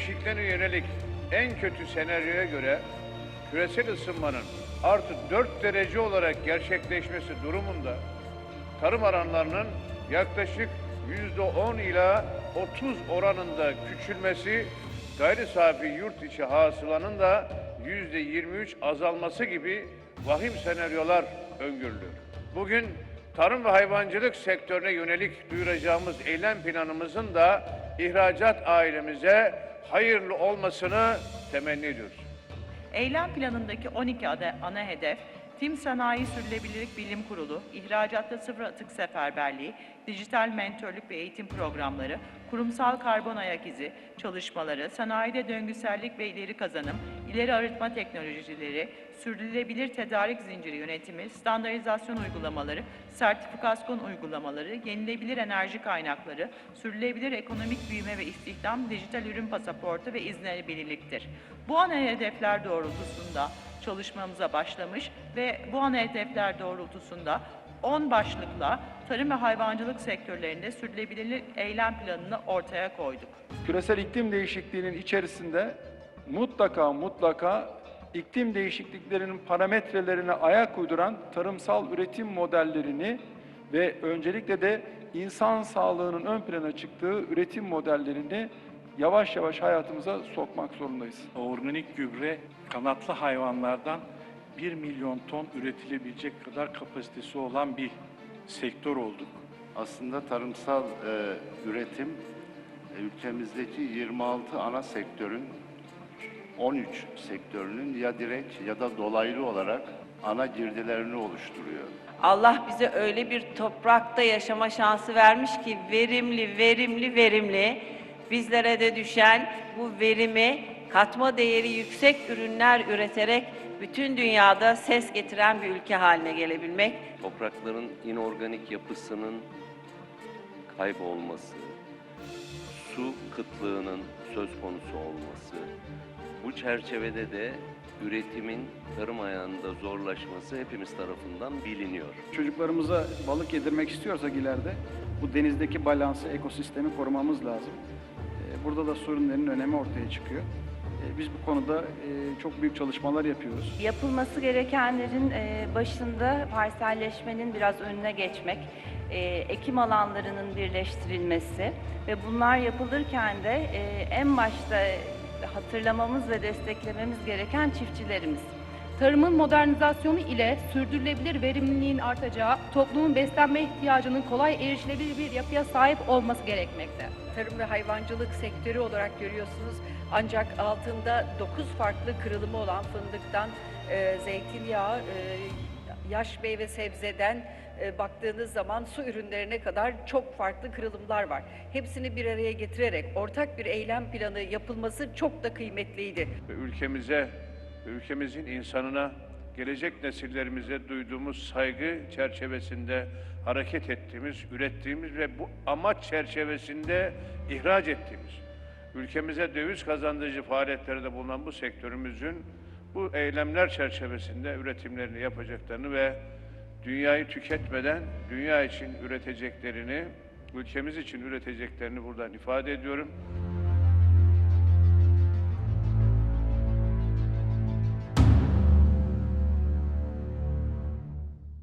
değişikliğine yönelik en kötü senaryoya göre küresel ısınmanın artı 4 derece olarak gerçekleşmesi durumunda tarım alanlarının yaklaşık %10 ila 30 oranında küçülmesi, gayri safi yurt içi hasılanın da %23 azalması gibi vahim senaryolar öngörülüyor. Bugün tarım ve hayvancılık sektörüne yönelik duyuracağımız eylem planımızın da ihracat ailemize hayırlı olmasını temenni ediyoruz. Eylem planındaki 12 ada- ana hedef, Tim Sanayi Sürdürülebilirlik Bilim Kurulu, ihracatta sıfır atık seferberliği, dijital mentörlük ve eğitim programları, kurumsal karbon ayak izi çalışmaları, sanayide döngüsellik ve ileri kazanım, ileri arıtma teknolojileri, sürdürülebilir tedarik zinciri yönetimi, standartizasyon uygulamaları, sertifikasyon uygulamaları, yenilebilir enerji kaynakları, sürdürülebilir ekonomik büyüme ve istihdam, dijital ürün pasaportu ve izlenebilirliktir. Bu ana hedefler doğrultusunda çalışmamıza başlamış ve bu ana hedefler doğrultusunda 10 başlıkla tarım ve hayvancılık sektörlerinde sürdürülebilirlik eylem planını ortaya koyduk. Küresel iklim değişikliğinin içerisinde mutlaka mutlaka iklim değişikliklerinin parametrelerine ayak uyduran tarımsal üretim modellerini ve öncelikle de insan sağlığının ön plana çıktığı üretim modellerini yavaş yavaş hayatımıza sokmak zorundayız. organik gübre kanatlı hayvanlardan 1 milyon ton üretilebilecek kadar kapasitesi olan bir sektör olduk. Aslında tarımsal e, üretim e, ülkemizdeki 26 ana sektörün 13 sektörünün ya direkt ya da dolaylı olarak ana girdilerini oluşturuyor. Allah bize öyle bir toprakta yaşama şansı vermiş ki verimli, verimli, verimli. Bizlere de düşen bu verimi katma değeri yüksek ürünler üreterek bütün dünyada ses getiren bir ülke haline gelebilmek. toprakların inorganik yapısının kaybolması, su kıtlığının söz konusu olması, bu çerçevede de üretimin tarım ayağında zorlaşması hepimiz tarafından biliniyor. Çocuklarımıza balık yedirmek istiyorsak ileride bu denizdeki balansı, ekosistemi korumamız lazım. Ee, Burada da sorunların önemi ortaya çıkıyor. Ee, Biz bu konuda e, çok büyük çalışmalar yapıyoruz. Yapılması gerekenlerin e, başında parselleşmenin biraz önüne geçmek, e, ekim alanlarının birleştirilmesi ve bunlar yapılırken de e, en başta hatırlamamız ve desteklememiz gereken çiftçilerimiz. Tarımın modernizasyonu ile sürdürülebilir verimliliğin artacağı, toplumun beslenme ihtiyacının kolay erişilebilir bir yapıya sahip olması gerekmekte. Tarım ve hayvancılık sektörü olarak görüyorsunuz. Ancak altında 9 farklı kırılımı olan fındıktan e, zeytinyağı, e, yaş meyve sebzeden e, baktığınız zaman su ürünlerine kadar çok farklı kırılımlar var. Hepsini bir araya getirerek ortak bir eylem planı yapılması çok da kıymetliydi. ülkemize ülkemizin insanına, gelecek nesillerimize duyduğumuz saygı çerçevesinde hareket ettiğimiz, ürettiğimiz ve bu amaç çerçevesinde ihraç ettiğimiz, ülkemize döviz kazandırıcı faaliyetlerde bulunan bu sektörümüzün bu eylemler çerçevesinde üretimlerini yapacaklarını ve dünyayı tüketmeden dünya için üreteceklerini, ülkemiz için üreteceklerini buradan ifade ediyorum.